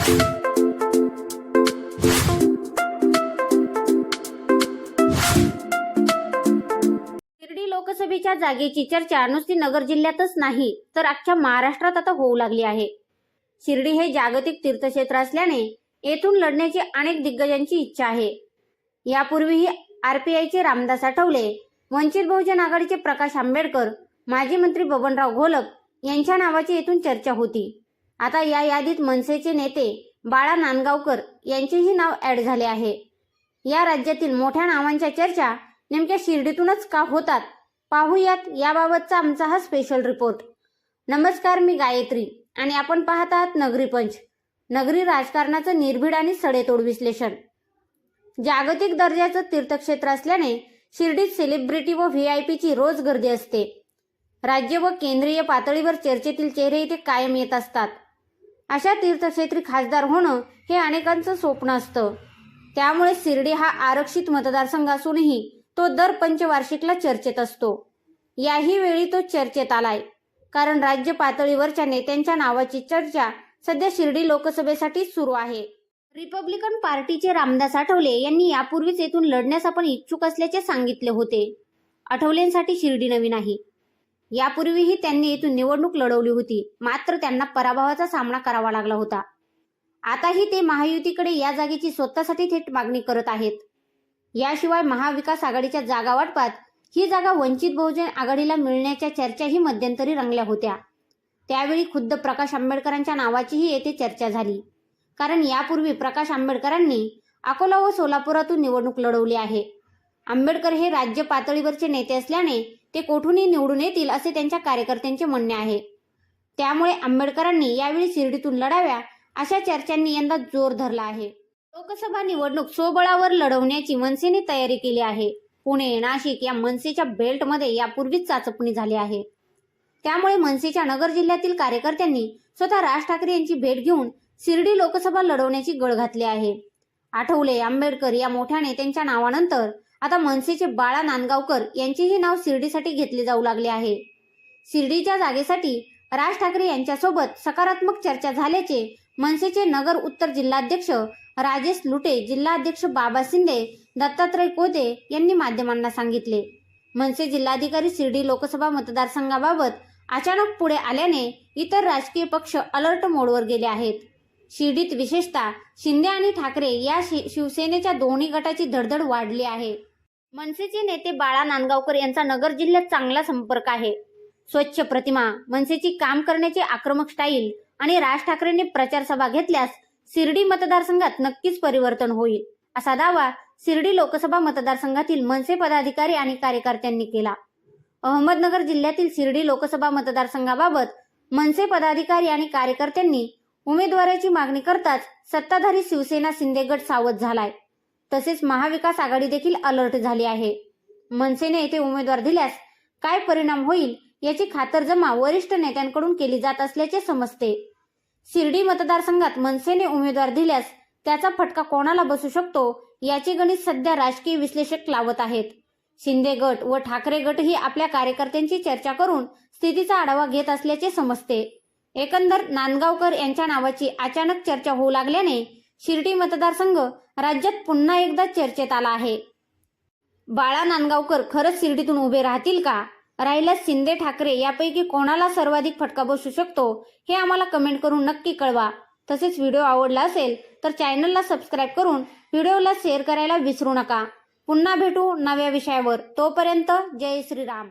शिर्डी लोकसभेच्या जागेची चर्चा नुसती नगर जिल्ह्यातच नाही तर अख्ख्या महाराष्ट्रात आता होऊ लागली आहे. शिर्डी हे जागतिक तीर्थक्षेत्र असल्याने येथून लढण्याची अनेक दिग्गजांची इच्छा आहे. यापूर्वीही आरपीआयचे रामदास आठवले वंचित बहुजन आघाडीचे प्रकाश आंबेडकर माजी मंत्री बबनराव घोलक यांच्या नावाची येथून चर्चा होती. आता या यादीत मनसेचे नेते बाळा नांदगावकर यांचेही नाव ऍड झाले आहे. या राज्यातील मोठ्या नावांच्या चर्चा नेमक्या शिर्डीतूनच का होतात? पाहूयात याबाबतचा आमचा हा स्पेशल रिपोर्ट नमस्कार मी गायत्री आणि आपण पाहत आहात नगरी पंच. नगरी राजकारणाचं निर्भीड आणि सडेतोड विश्लेषण. जागतिक दर्जाचं तीर्थक्षेत्र असल्याने शिर्डीत सेलिब्रिटी व व्ही आय पीची रोज गर्दी असते. राज्य व केंद्रीय पातळीवर चर्चेतील चेहरे इथे कायम येत असतात. अशा तीर्थक्षेत्री खासदार होणं हे अनेकांचं स्वप्न असतं. त्यामुळे शिर्डी हा आरक्षित मतदारसंघ असूनही तो दर पंचवार्षिकला चर्चेत असतो. याही वेळी तो चर्चेत आलाय. कारण राज्य पातळीवरच्या नेत्यांच्या नावाची चर्चा सध्या शिर्डी लोकसभेसाठी सुरू आहे. रिपब्लिकन पार्टीचे रामदास आठवले यांनी यापूर्वीच येथून लढण्यास आपण इच्छुक असल्याचे सांगितले होते. आठवलेंसाठी शिर्डी नवीन आहे यापूर्वीही त्यांनी इथून निवडणूक लढवली होती. मात्र त्यांना पराभवाचा सामना करावा लागला होता. आताही ते महायुतीकडे या जागेची स्वतःसाठी थेट मागणी करत आहेत. याशिवाय महाविकास आघाडीच्या जागा वाटपात ही जागा वंचित बहुजन आघाडीला मिळण्याच्या चर्चाही मध्यंतरी रंगल्या होत्या. त्यावेळी खुद्द प्रकाश आंबेडकरांच्या नावाचीही येथे चर्चा झाली. कारण यापूर्वी प्रकाश आंबेडकरांनी अकोला व सोलापुरातून निवडणूक लढवली आहे. आंबेडकर हे राज्य पातळीवरचे नेते असल्याने ते कोठूनही निवडून येतील असे त्यांच्या कार्यकर्त्यांचे म्हणणे आहे. त्यामुळे आंबेडकरांनी यावेळी शिर्डीतून लढाव्या अशा चर्चांनी यंदा जोर धरला आहे. लोकसभा निवडणूक स्वबळावर लढवण्याची मनसेने तयारी केली आहे. पुणे नाशिक या मनसेच्या बेल्टमध्ये यापूर्वीच चाचपणी झाली आहे. त्यामुळे मनसेच्या नगर जिल्ह्यातील कार्यकर्त्यांनी स्वतः राज ठाकरे यांची भेट घेऊन शिर्डी लोकसभा लढवण्याची गळ घातली आहे. आठवले आंबेडकर या मोठ्या नेत्यांच्या नावानंतर आता मनसेचे बाळा नांदगावकर यांचेही नाव शिर्डीसाठी घेतले जाऊ लागले आहे. शिर्डीच्या जागेसाठी राज ठाकरे यांच्यासोबत सकारात्मक चर्चा झाल्याचे मनसेचे नगर उत्तर जिल्हाध्यक्ष राजेश लुटे जिल्हाध्यक्ष बाबा शिंदे दत्तात्रय कोते यांनी माध्यमांना सांगितले. मनसे जिल्हाधिकारी शिर्डी लोकसभा मतदारसंघाबाबत अचानक पुढे आल्याने इतर राजकीय पक्ष अलर्ट मोडवर गेले आहेत. शिर्डीत विशेषतः शिंदे आणि ठाकरे या शि- शिवसेनेच्या दोन्ही गटाची धडधड वाढली आहे. मनसेचे नेते बाळा नांदगावकर यांचा नगर जिल्ह्यात चांगला संपर्क आहे. स्वच्छ प्रतिमा मनसेची काम करण्याची आक्रमक स्टाईल आणि राज ठाकरेंनी प्रचार सभा घेतल्यास शिर्डी मतदारसंघात नक्कीच परिवर्तन होईल असा दावा शिर्डी लोकसभा मतदारसंघातील मनसे पदाधिकारी आणि कार्यकर्त्यांनी केला. अहमदनगर जिल्ह्यातील शिर्डी लोकसभा मतदारसंघाबाबत मनसे पदाधिकारी आणि कार्यकर्त्यांनी उमेदवाराची मागणी करताच सत्ताधारी शिवसेना शिंदे गट सावध झालाय. तसेच महाविकास आघाडी देखील अलर्ट झाली आहे. मनसेने येथे उमेदवार दिल्यास काय परिणाम होईल याची खातरजमा वरिष्ठ नेत्यांकडून केली जात असल्याचे समजते. शिर्डी मतदारसंघात मनसेने उमेदवार दिल्यास त्याचा फटका कोणाला बसू शकतो याचे गणित सध्या राजकीय विश्लेषक लावत आहेत. शिंदे गट व ठाकरे गटही आपल्या कार्यकर्त्यांची चर्चा करून स्थितीचा आढावा घेत असल्याचे समजते. एकंदर नांदगावकर यांच्या नावाची अचानक चर्चा होऊ लागल्याने शिर्डी मतदारसंघ राज्यात पुन्हा एकदा चर्चेत आला आहे. बाळा नांदगावकर खरंच शिर्डीतून उभे राहतील का? राहिल्यास शिंदे ठाकरे यापैकी कोणाला सर्वाधिक फटका बसू शकतो हे आम्हाला कमेंट करून नक्की कळवा. तसेच व्हिडिओ आवडला असेल तर चॅनलला सबस्क्राईब करून व्हिडिओला शेअर करायला विसरू नका. पुन्हा भेटू नव्या विषयावर. तोपर्यंत जय श्रीराम.